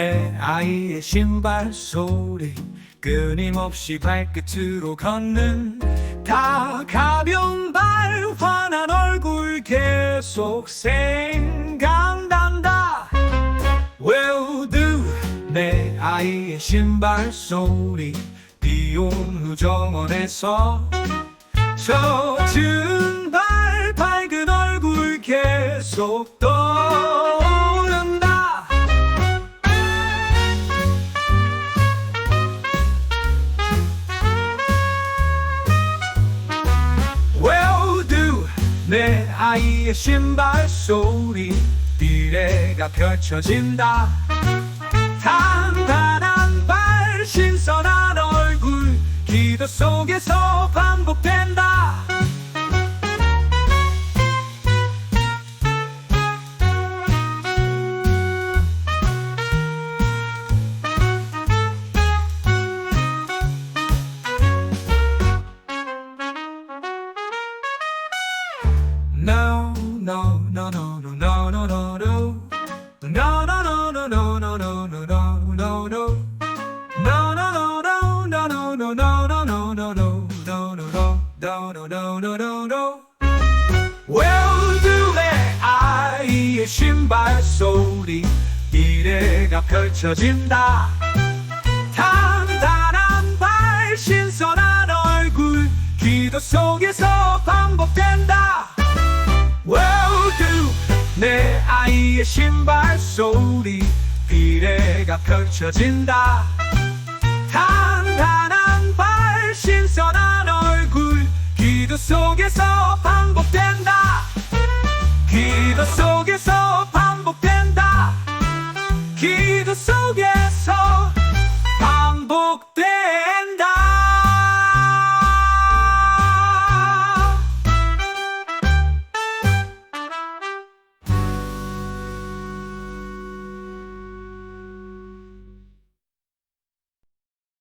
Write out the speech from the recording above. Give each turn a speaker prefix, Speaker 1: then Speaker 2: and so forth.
Speaker 1: 아이의 신발 소리 끊임없이 발끝으로 걷는 다 가벼운 발 환한 얼굴 계속 생각난다. Will do 내 아이의 신발 소리 비온 후 정원에서 젖은 발 밝은 얼굴 계속 떠 내 아이의 신발 소리 미래가 펼쳐진다. 단단한 발 신선한 얼굴 기도 속에서 반복된다 펼쳐진다. 단단한 발 신선한 얼굴 기도 속에서 반복된다. Well do. 내 아이의 신발 소리 비례가 펼쳐진다. 단단한 발 신선한 얼굴 기도 속에서 반복된다. 기도 속에서 반복된다. 기도 속에서 반복된다